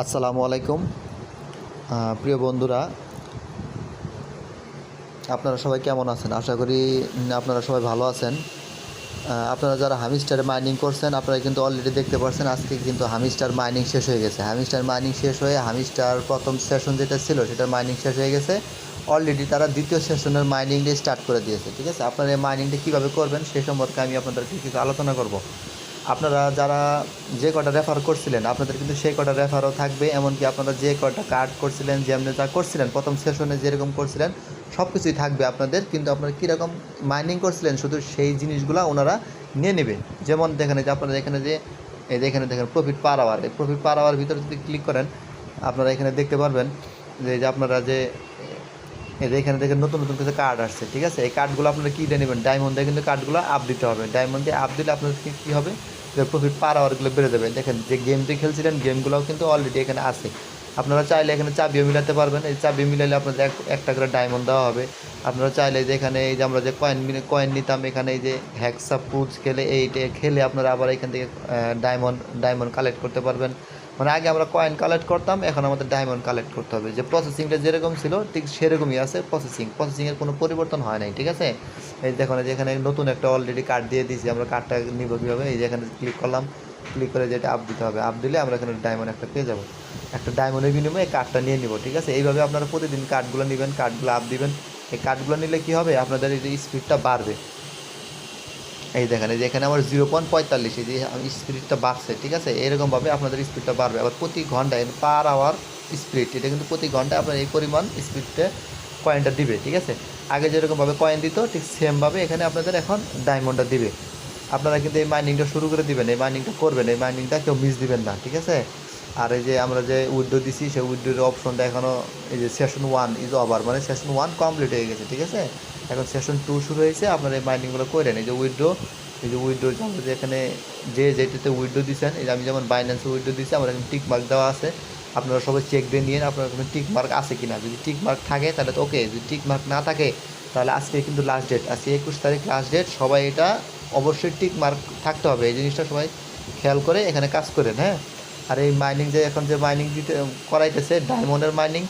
আসসালামু আলাইকুম। প্রিয় বন্ধুরা, আপনারা সবাই কেমন আছেন? আশা করি আপনারা সবাই ভালো আছেন। আপনারা যারা হামিস্টার মাইনিং করছেন, আপনারা কিন্তু অলরেডি দেখতে পাচ্ছেন আজকে কিন্তু হামিস্টার মাইনিং শেষ হয়ে গেছে। হামিস্টার মাইনিং শেষ হয়ে হামিস্টার প্রথম সেশন যেটা ছিল, সেটার মাইনিং শেষ হয়ে গেছে। অলরেডি তারা দ্বিতীয় সেশনের মাইনিংটা স্টার্ট করে দিয়েছে, ঠিক আছে? আপনারা এই মাইনিংটা কীভাবে করবেন সেই সম্পর্কে আমি আপনাদেরকে কিছু আলোচনা করব। আপনারা যারা যে কটা রেফার করছিলেন, আপনাদের কিন্তু সেই কটা রেফারও থাকবে, এমনকি আপনারা যে কটা কার্ড করছিলেন, যেমনি যা করছিলেন, প্রথম সেশনে যেরকম করছিলেন সব কিছুই থাকবে আপনাদের, কিন্তু আপনারা কীরকম মাইনিং করছিলেন, শুধু সেই জিনিসগুলো ওনারা নিয়ে নেবে যেমন দেখেন যে আপনারা এখানে যে, এই যে এখানে দেখেন প্রফিট পার আওয়ার এই প্রফিট পার আওয়ার ভিতরে যদি ক্লিক করেন, আপনারা এখানে দেখতে পারবেন যে আপনারা যে যে এখানে দেখেন নতুন নতুন কিছু কার্ড আসছে, ঠিক আছে? এই কার্ডগুলো আপনারা কী দিয়ে নেবেন? ডায়মন্ড দিয়ে কিন্তু কার্ডগুলো আপ দিতে হবে। ডায়মন্ড দিয়ে আপ দিলে আপনাদের কী হবে? যে প্রফিট পার আওয়ারগুলো বেড়ে যাবে। দেখেন যে গেমটি খেলছিলেন গেমগুলোও কিন্তু অলরেডি এখানে আছে। আপনারা চাইলে এখানে চাবিও মিলাতে পারবেন। এই চাবি মিলাইলে আপনাদের এক, একটা করে ডায়মন্ড দেওয়া হবে। আপনারা চাইলে যে এখানে এই যে আমরা যে কয়েন মিলে কয়েন নিতাম, এখানে এই যে হ্যাকসা পুজ খেলে এইটা খেলে আপনারা আবার এখান থেকে ডায়মন্ড ডায়মন্ড কালেক্ট করতে পারবেন। মানে আগে আমরা কয়েন কালেক্ট করতাম, এখন আমাদের ডায়মন্ড কালেক্ট করতে হবে। যে প্রসেসিংটা যেরকম ছিল, ঠিক সেরকমই আছে প্রসেসিং প্রসেসিংয়ের কোনো পরিবর্তন হয় নাই, ঠিক আছে? এই দেখুন, এই যে এখানে নতুন একটা অলরেডি কার্ড দিয়ে দিয়েছি, আমরা কার্ডটা নিব কীভাবে? এই যে এখানে ক্লিক করলাম ক্লিক করে যেটা আপ দিতে হবে। আপ দিলে আমরা এখানে ডায়মন্ড একটা পেয়ে যাব। একটা ডায়মন্ডের বিনিময়ে কার্ডটা নিয়ে নিব, ঠিক আছে? এইভাবে আপনারা প্রতিদিন কার্ডগুলো নেবেন কার্ডগুলো আপ দিবেন। এই কার্ডগুলো নিলে কী হবে? আপনাদের এই যে স্পিডটা বাড়বে। এই দেখেন, এই যে এখানে আমার জিরো পয়েন্ট পঁয়তাল্লিশ, এই যে স্পিডটা বাড়ছে, ঠিক আছে? এরকমভাবে আপনাদের স্পিডটা বাড়বে। আবার প্রতি ঘন্টায় পার আওয়ার স্পিড এটা কিন্তু প্রতি ঘন্টায় আপনার এই পরিমাণ স্পিডটা কয়েনটা দিবে, ঠিক আছে? আগে যেরকমভাবে কয়েন দিত, ঠিক সেমভাবে এখানে আপনাদের এখন ডায়মন্ডটা দিবে। আপনারা কিন্তু এই মাইনিংটা শুরু করে দিবেন, এই মাইনিংটা করবেন, এই মাইনিংটা কেউ মিস দিবেন না, ঠিক আছে? আর এই যে আমরা যে উইডো দিছি, সেই উইডোর অপশনটা এখনও এই যে সেশন ওয়ান ইজ ওভার মানে সেশন ওয়ান কমপ্লিট হয়ে গেছে, ঠিক আছে? এখন সেশন টু শুরু হয়েছে, আপনারা এই মাইনিংগুলো করেন এই যে উইড্রো এই যে আমরা যে এখানে যে যেটাতে উইড্রো দিচ্ছেন এই যে আমি যেমন বাইন্যান্সে উইডো দিচ্ছি আমার এখানে টিক মার্ক দেওয়া আছে। আপনারা সবাই চেক দিয়ে নিন আপনার এখানে টিক মার্ক আছে কি না যদি টিক মার্ক থাকে, তাহলে তো ওকে যদি টিক মার্ক না থাকে, তাহলে আজকে কিন্তু লাস্ট ডেট আজকে একুশ তারিখ লাস্ট ডেট সবাই এটা অবশ্যই টিক মার্ক থাকতে হবে। এই জিনিসটা সবাই খেয়াল করে এখানে কাজ করেন হ্যাঁ? আর এই মাইনিং যে এখন যে মাইনিং দিতে, করাইতেছে ডায়মন্ডের মাইনিং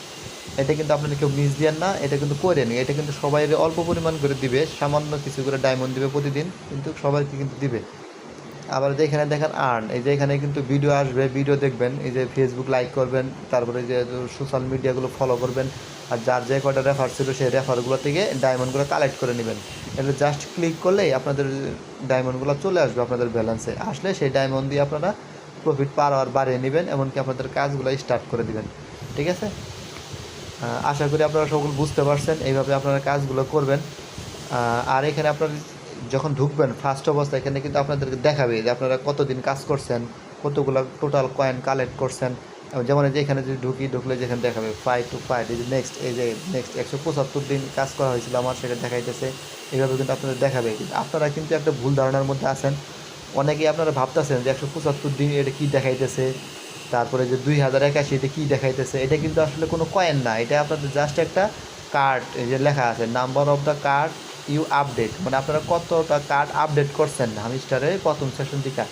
এটা কিন্তু আপনারা কেউ মিস দিয়েন না, এটা কিন্তু করে করেন। এটা কিন্তু সবাই অল্প পরিমাণ করে দিবে, সামান্য কিছু করে ডায়মন্ড দিবে প্রতিদিন, কিন্তু সবাইকে কিন্তু দিবে। আবার যে এখানে দেখেন আর্ন এই যে এখানে কিন্তু ভিডিও আসবে ভিডিও দেখবেন, এই যে ফেসবুক লাইক করবেন, তারপরে যে সোশ্যাল মিডিয়াগুলো ফলো করবেন, আর যার যে কটা রেফার ছিল সেই রেফারগুলো থেকে ডায়মন্ডগুলো কালেক্ট করে নেবেন। এটা জাস্ট ক্লিক করলেই আপনাদের ডায়মন্ডগুলো চলে আসবে আপনাদের ব্যালেন্সে আসলে সেই ডায়মন্ড দিয়ে আপনারা প্রফিট পার আওয়ার বাড়িয়ে নেবেন, এমনকি আপনাদের কাজগুলো স্টার্ট করে দিবেন। ঠিক আছে? আশা করি আপনারা সকল বুঝতে পারছেন, এইভাবে আপনারা কাজগুলো করবেন। আর এখানে আপনারা যখন ঢুকবেন ফার্স্ট অবস্থা এখানে কিন্তু আপনাদেরকে দেখাবে যে আপনারা কতদিন কাজ করছেন, কতগুলো টোটাল কয়েন কালেক্ট করছেন যেমন যে এখানে যদি ঢুকি, ঢুকলে যেখানে দেখাবে ফাইভ টু ফাইভ এই যে নেক্সট এই যে নেক্সট একশো পঁচাত্তর দিন কাজ করা হয়েছিল আমার সেটা দেখাইতেছে। এইভাবে কিন্তু আপনাদের দেখাবে। কিন্তু আপনারা কিন্তু একটা ভুল ধারণার মধ্যে আছেন অনেকেই আপনারা ভাবতেছেন যে একশো পঁচাত্তর দিন এটা কী দেখাইতেছে? তারপরে যে দুই হাজার একাশি এটা কী দেখাইতেছে? এটা কিন্তু আসলে কোনো কয়েন না। এটা আপনাদের জাস্ট একটা কার্ড এই যে লেখা আছে number of the card you update মানে আপনারা কতটা কার্ড আপডেট করছেন হামিস্টারের প্রথম সেশন থেকে।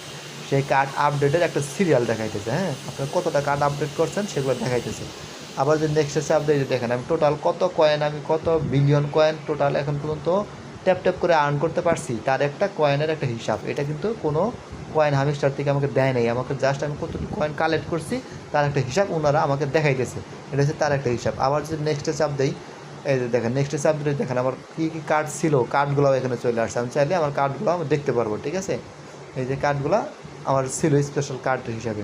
সেই কার্ড আপডেটের একটা সিরিয়াল দেখাইতেছে হ্যাঁ? আপনারা কতটা কার্ড আপডেট করছেন সেগুলো দেখাইতেছে। আবার যে নেক্সট এসে আপডেট দেখেন, আমি টোটাল কত কয়েন আমি কত বিলিয়ন কয়েন টোটাল এখন পর্যন্ত ট্যাপ ট্যাপ করে আর্ন করতে পারছি, তার একটা কয়েনের একটা হিসাব। এটা কিন্তু কোনো কয়েন হামিস্টার থেকে আমাকে দেয় নাই। আমাকে জাস্ট আমি কতটুকু কয়েন কালেক্ট করছি, তার একটা হিসাব ওনারা আমাকে দেখাইতেছে। এটা হচ্ছে তার একটা হিসাব। আবার যদি নেক্সটে চাপ দেই, এই যে দেখেন নেক্সটে চাপ দিলে দেখেন আমার কী কী কার্ড ছিল কার্ডগুলোও এখানে চলে আসছে। আমি চাইলে আমার কার্ডগুলো আমি দেখতে পারব, ঠিক আছে? এই যে কার্ডগুলো আমার ছিল স্পেশাল কার্ড হিসাবে।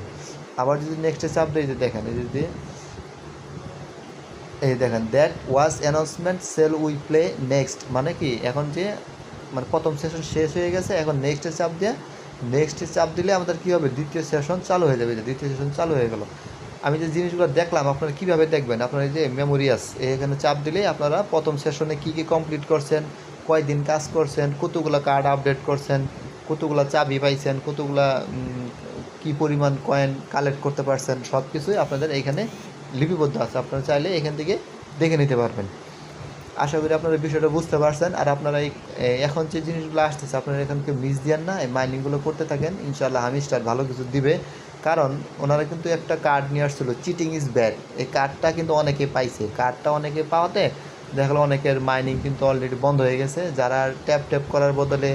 আবার যদি নেক্সটে চাপ দিই যে দেখেন, এই যদি এই দেখেন that was announcement sale we play next মানে কি, এখন যে মানে প্রথম সেশন শেষ হয়ে গেছে, এখন নেক্সটে চাপ দিয়ে নেক্সটে চাপ দিলে আমাদের কী হবে? দ্বিতীয় সেশন চালু হয়ে যাবে। যে দ্বিতীয় সেশন চালু হয়ে গেল। আমি যে জিনিসগুলো দেখলাম, আপনারা কীভাবে দেখবেন? আপনার এই যে মেমোরিয়াস এখানে চাপ দিলেই আপনারা প্রথম সেশনে কী কী কমপ্লিট করছেন, কয়দিন কাজ করছেন, কতগুলো কার্ড আপডেট করছেন, কতগুলো চাবি পাইছেন, কতগুলা কি পরিমাণ কয়েন কালেক্ট করতে পারছেন সব কিছুই আপনাদের এইখানে লিপিবদ্ধ আছে। আপনারা চাইলে এখান থেকে দেখে নিতে পারবেন। আশা করি আপনারা বিষয়টা বুঝতে পারছেন। আর আপনারা এখন যে জিনিসগুলো আসতেছে, আপনারা এখানকে মিস দিয়েন না। এই মাইনিংগুলো করতে থাকেন। ইনশাল্লাহ হামিস্টার ভালো কিছু দিবে। কারণ ওনারা কিন্তু একটা কার্ড নিয়ে আসছিল চিটিং ইজ ব্যাড এই কার্ডটা কিন্তু অনেকে পাইছে। কার্ডটা অনেকে পাওয়াতে দেখল অনেকের মাইনিং কিন্তু অলরেডি বন্ধ হয়ে গেছে। যারা ট্যাপ ট্যাপ করার বদলে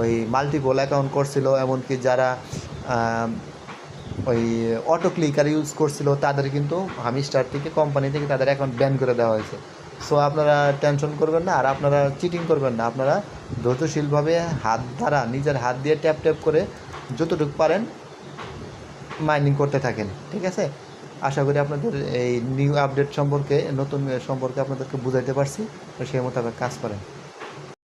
ওই মাল্টিপল অ্যাকাউন্ট করছিল, এমনকি যারা ওই অটো ক্লিকার ইউজ করছিল, তাদের কিন্তু হামিস্টার থেকে কোম্পানি থেকে তাদের অ্যাকাউন্ট ব্যান করে দেওয়া হয়েছে। সো আপনারা টেনশন করবেন না, আর আপনারা চিটিং করবেন না। আপনারা ধৈর্যশীলভাবে হাত দ্বারা, নিজের হাত দিয়ে ট্যাপ ট্যাপ করে যতটুকু পারেন মাইনিং করতে থাকেন, ঠিক আছে? আশা করি আপনাদের এই নিউ আপডেট সম্পর্কে, নতুন সম্পর্কে আপনাদেরকে বুঝাইতে পারছি। সেই মোতাবেক কাজ করেন।